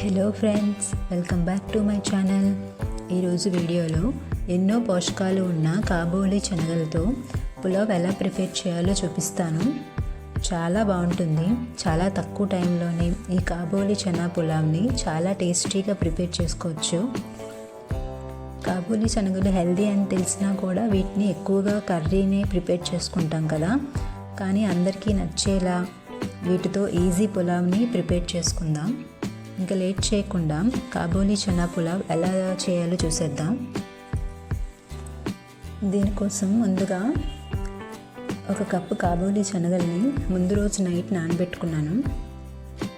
Hello friends welcome back to my channel ఈరోజు వీడియోలో ఎన్నో పోషకాలు ఉన్న కాబోలి శనగలతో పులావ్ ఎలా ప్రిపేర్ చేయాలో చూపిస్తాను. చాలా బాగుంటుంది. చాలా తక్కువ టైంలోనే ఈ కాబోలి చనా పులావ్ని చాలా టేస్టీగా ప్రిపేర్ చేసుకోవచ్చు. కాబోలి శనగలు హెల్దీ అని తెలిసినా కూడా వీటిని ఎక్కువగా కర్రీనే ప్రిపేర్ చేసుకుంటాం కదా. కానీ అందరికీ నచ్చేలా వీటితో ఈజీ పులావ్ని ప్రిపేర్ చేసుకుందాం. ఇంకా లేట్ చేయకుండా కాబోలి చనా పులావ్ ఎలా చేయాలో చూసేద్దాం. దీనికోసం ముందుగా ఒక కప్పు కాబోలి శనగల్ని ముందు రోజు నైట్ నానబెట్టుకున్నాను.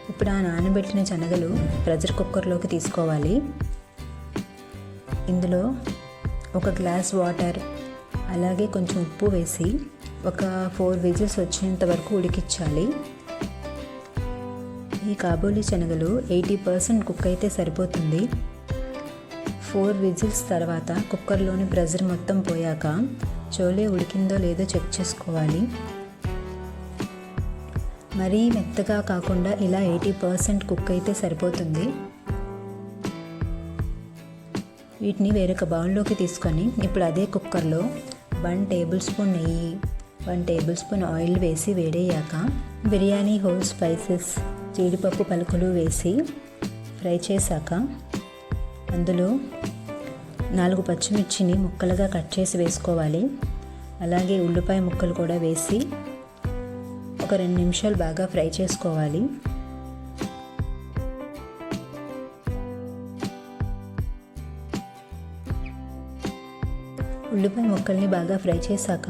ఇప్పుడు ఆ నానబెట్టిన శనగలు ప్రెషర్ కుక్కర్లోకి తీసుకోవాలి. ఇందులో ఒక గ్లాస్ వాటర్ అలాగే కొంచెం ఉప్పు వేసి ఒక ఫోర్ విజిల్స్ వచ్చేంత వరకు ఉడికించాలి. ఈ కాబోలి శనగలు ఎయిటీ పర్సెంట్ కుక్ అయితే సరిపోతుంది. ఫోర్ విజిల్స్ తర్వాత కుక్కర్లోని ప్రెజర్ మొత్తం పోయాక చోలే ఉడికిందో లేదో చెక్ చేసుకోవాలి. మరీ మెత్తగా కాకుండా ఇలా ఎయిటీ పర్సెంట్ కుక్ అయితే సరిపోతుంది. వీటిని వేరొక బౌల్లోకి తీసుకొని ఇప్పుడు అదే కుక్కర్లో వన్ టేబుల్ స్పూన్ నెయ్యి వన్ టేబుల్ స్పూన్ ఆయిల్ వేసి వేడయ్యాక బిర్యానీ హోల్ స్పైసెస్ జీడిపప్పు పలుకులు వేసి ఫ్రై చేశాక అందులో నాలుగు పచ్చిమిర్చిని ముక్కలుగా కట్ చేసి వేసుకోవాలి. అలాగే ఉల్లిపాయ ముక్కలు కూడా వేసి ఒక రెండు నిమిషాలు బాగా ఫ్రై చేసుకోవాలి. ఉల్లిపాయ ముక్కల్ని బాగా ఫ్రై చేశాక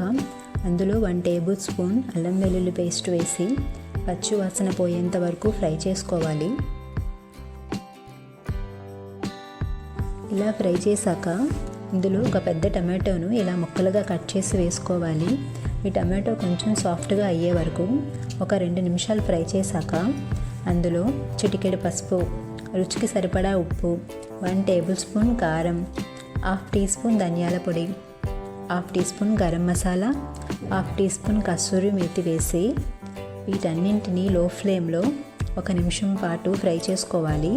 అందులో వన్ టేబుల్ స్పూన్ అల్లం వెల్లుల్లి పేస్ట్ వేసి పచ్చి వాసన పోయేంత వరకు ఫ్రై చేసుకోవాలి. ఇలా ఫ్రై చేశాక ఇందులో ఒక పెద్ద టమాటోను ఇలా ముక్కలుగా కట్ చేసి వేసుకోవాలి. ఈ టమాటో కొంచెం సాఫ్ట్గా అయ్యే వరకు ఒక రెండు నిమిషాలు ఫ్రై చేశాక అందులో చిటికెడు పసుపు రుచికి సరిపడా ఉప్పు వన్ టేబుల్ స్పూన్ కారం హాఫ్ టీ స్పూన్ ధనియాల పొడి half teaspoon garam masala half teaspoon kasuri methi వేసి వీటన్నింటినీ లో ఫ్లేమ్లో ఒక నిమిషం పాటు ఫ్రై చేసుకోవాలి.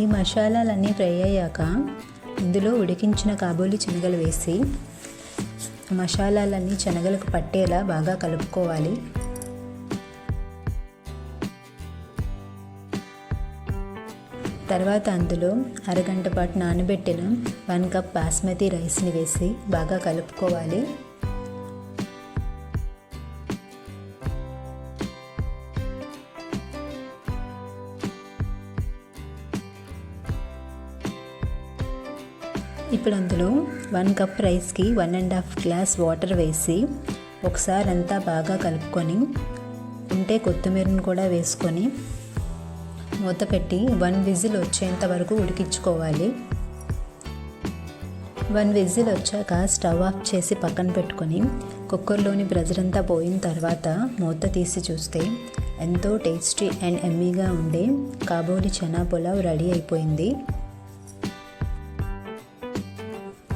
ఈ మసాలాలన్నీ ఫ్రై అయ్యాక ఇందులో ఉడికించిన కాబోలి శనగలు వేసి మసాలాలన్నీ శనగలకు పట్టేలా బాగా కలుపుకోవాలి. తర్వాత అందులో అరగంట పాటు నానబెట్టిన వన్ కప్ బాస్మతి రైస్ని వేసి బాగా కలుపుకోవాలి. ఇప్పుడు అందులో వన్ కప్ రైస్కి one and half glass water వేసి ఒకసారి అంతా బాగా కలుపుకొని ఉంటే కొత్తిమీరను కూడా వేసుకొని మూత పెట్టి వన్ విజిల్ వచ్చేంత వరకు ఉడికించుకోవాలి. వన్ విజిల్ వచ్చాక స్టవ్ ఆఫ్ చేసి పక్కన పెట్టుకొని కుక్కర్లోని ప్రెజర్ అంతా పోయిన తర్వాత మూత తీసి చూస్తే ఎంతో టేస్టీ అండ్ ఎమ్మీగా ఉండే కాబోలి చనా పులావ్ రెడీ అయిపోయింది.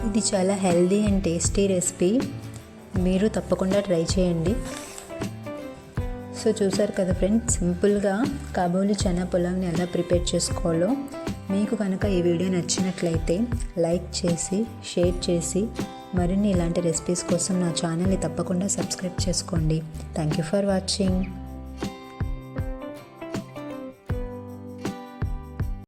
ఇది చాలా హెల్దీ అండ్ టేస్టీ రెసిపీ. మీరు తప్పకుండా ట్రై చేయండి. సో చూసారు కదా ఫ్రెండ్స్ సింపుల్గా కాబోలి చనా పులావ్ని ఎలా ప్రిపేర్ చేసుకోవాలో. మీకు కనుక ఈ వీడియో నచ్చినట్లయితే లైక్ చేసి షేర్ చేసి మరిన్ని ఇలాంటి రెసిపీస్ కోసం నా ఛానల్ని తప్పకుండా సబ్స్క్రైబ్ చేసుకోండి. Thank you for watching.